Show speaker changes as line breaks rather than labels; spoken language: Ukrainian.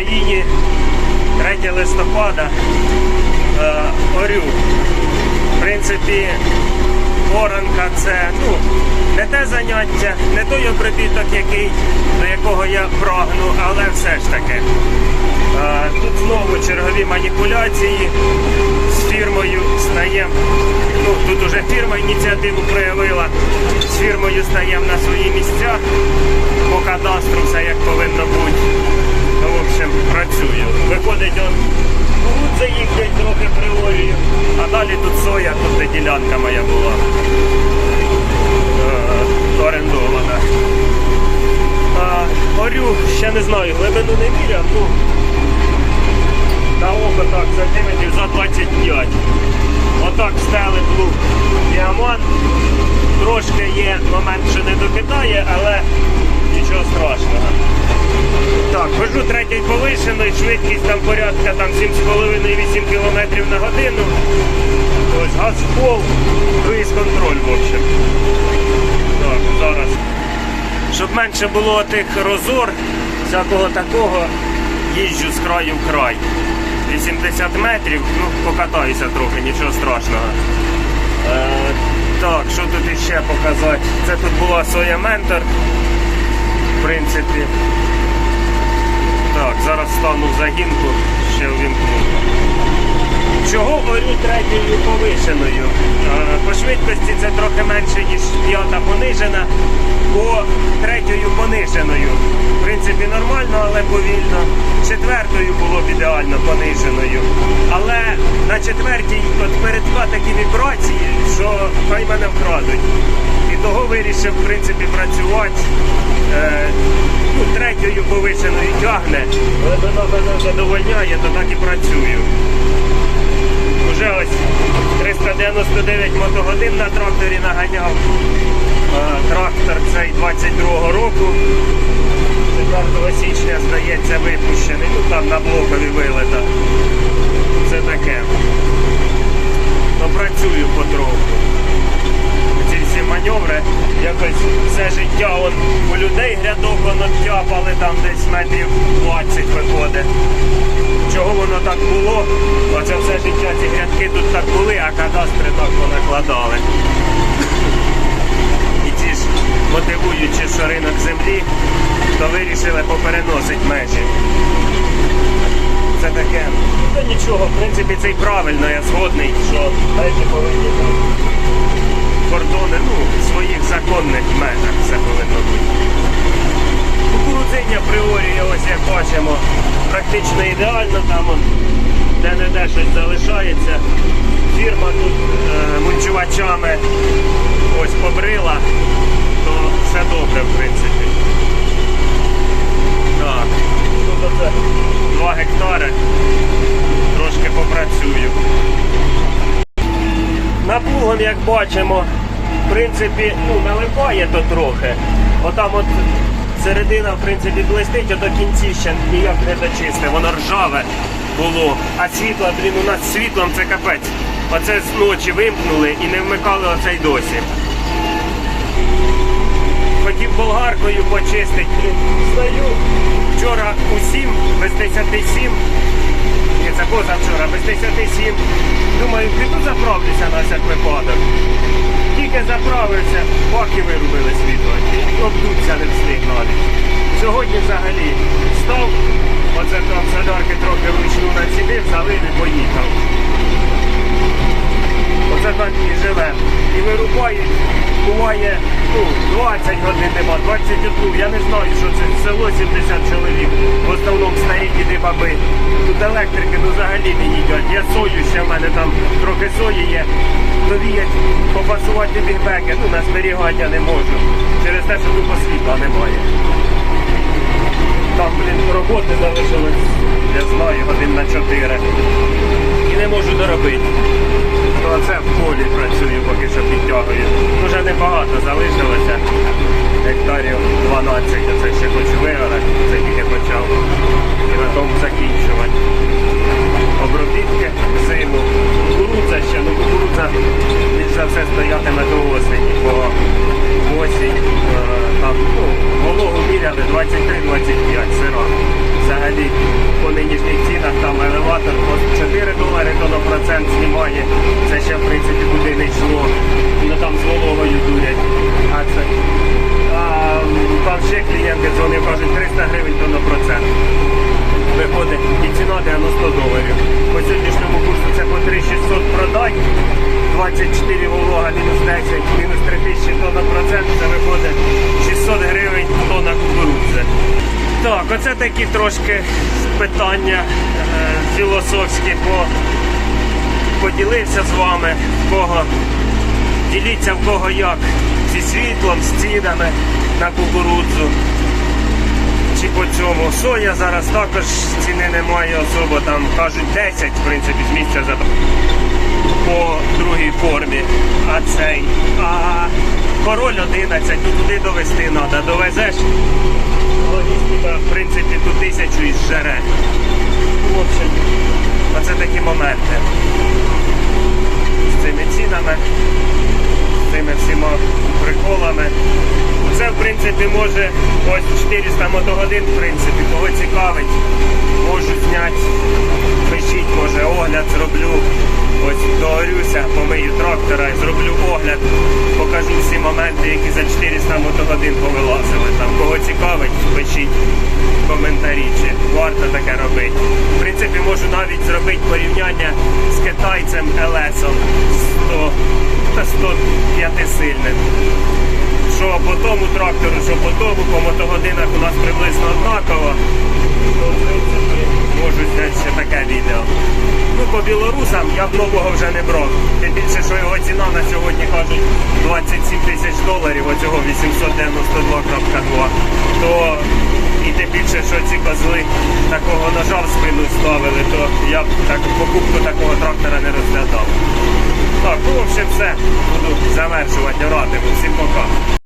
Україні 3 листопада. Е, Орю. В принципі, оранка це ну, не те заняття, не той обробіток, який, до якого я прагну, але все ж таки. Е, Тут знову чергові маніпуляції з фірмою стаємо. Ну, тут уже фірма ініціативу проявила. З фірмою стаємо на свої місця. По кадастру все як повинно бути. Ну, в общем, працюю. Виходить, он кукурудзи їздять трохи приорію, а далі тут соя, тут де ділянка моя була. Е, орендована. А, орю, ще не знаю, глибину не міряв, ну на око так сантиметрів за 25. Отак стели плуг діамант. Трошки є момент, що не докидає, але нічого страшного. Так, хожу третій повишений, швидкість там порядка там 7,5-8 км на годину. Ось газ в пол, круїз контроль, в общем. Так, зараз. Щоб менше було тих розор, всякого такого, їжджу з краю в край. 80 метрів, ну, покатаюся трохи, нічого страшного. Е, так, що тут іще показати? Це тут була соя ментор. В принципі. Так, зараз стану загінку, ще увімкну. Чого орю третьою повишеною? Е, По швидкості це трохи менше, ніж п'ята понижена, по третьою пониженою. В принципі, нормально, але повільно. Четвертою було б ідеально пониженою. Але на четвертій от передка такі вібрації, що хай мене вкрадуть. І того вирішив, в принципі, працювати. Е, ну, третьою повишеною тягне, але вона мене задовольняє, то так і працюю. Уже ось 399 мотогодин на тракторі наганяв. Трактор цей 22-го року. 4 січня, здається, випущений. Ну там на блокові вилета. Це таке. Ну, працюю потроху. Ці всі маневри. Якось все життя он, у людей грядок воно тяпали там десь метрів 20 виходить. Чого воно так було? Оце все життя ці грядки тут так були, а кадастри так понакладали. І ті ж мотивуючи, що ринок землі, то вирішили попереносити межі. Це таке. Та нічого, в принципі, це й правильно, я згодний, що межі повинні бути. Кордони, ну, в своїх законних межах все повинно бути. Кукурудзиння приорі, ось як бачимо, практично ідеально там де-не-де щось залишається. Фірма тут е, мульчувачами ось побрила, то все добре в принципі. Так, тут оце 2 гектари, трошки попрацюю. Наплугом, як бачимо, в принципі, ну, наливає то трохи. Отам от середина, в принципі, блистить, а до кінці ще ніяк не дочисте, воно ржаве було. А світло, блін, у нас світлом це капець. Оце з ночі вимкнули і не вмикали оцей досі. Хотів болгаркою почистити. блін, Стою вчора у 7, без 10 ні, це позавчора, без 10 Думаю, піду заправлюся на всяк випадок. Тільки заправився, баки вирубили світло. Обдуться не встиг. Сьогодні взагалі став, оце там солярки трохи вручну націдив, залив і поїхав. Оце так і живе. І вирубають, буває ну, 20 годин нема, 21. Я не знаю, що це село 70 чоловік. В основному старі діди баби. Тут електрики ну, взагалі не їдять. Я сою ще в мене там трохи сої є. Довіять попасувати бігбеки, ну на зберігання не можу. Через те, що тут світла немає. Там, блін, роботи залишилось, я знаю, годин на 4. І не можу доробити. То це в полі працюю, поки що підтягую. Дуже небагато залишилося. Гектарів 12, оце ще хочу вигорати, це тільки почав. І на тому закінчувати. Обробітки зиму. Кукурудза ще, ну кукурудза більш за все стоятиме до осені, бо осінь е, там ну, вологу міряли 23-25 сира. Взагалі там елеватор по 4 долари, то на процент знімає. Це ще в принципі куди не йшло. Ну там з вологою дурять. А це. А там ще клієнти дзвонив, кажуть 300 гривень то на процент. Виходить і ціна 90 доларів. По сьогоднішньому курсу це по 3600 продай. 24 волога, мінус 10, мінус 3000 тонна процент, це виходить 600 гривень тонна кукурудзи. Так, оце такі трошки питання е, філософські, по, поділився з вами, в кого діліться в кого як зі світлом, з цінами на кукурудзу. Чи по цьому соя зараз також ціни немає особо, там кажуть 10, в принципі, з місця за по другій формі. А цей. А король 11, ну туди довести треба. Довезеш логістика, в принципі, ту тисячу із жере. В общем, оце такі моменти. З цими цінами, з цими всіма приколами. Це, в принципі, може ось 400 мотогодин, в принципі, кого цікавить, можу зняти, пишіть, може, огляд зроблю. Ось догорюся, помию трактора і зроблю огляд, покажу всі моменти, які за 400 мотогодин повилазили. Там кого цікавить, пишіть коментарі, чи варто таке робити. В принципі, можу навіть зробити порівняння з китайцем Елесом 100 та 105 сильним що по тому трактору, що по тому, по мотогодинах у нас приблизно однаково. Принципі, можу зняти ще таке відео. Ну, по білорусам я б нового вже не брав. Тим більше, що його ціна на сьогодні кажуть 27 тисяч доларів, оцього 892.2. То і тим більше, що ці козли такого ножа в спину ставили, то я б так покупку такого трактора не розглядав. Так, ну в общем все. Буду завершувати, радимо. Всім пока.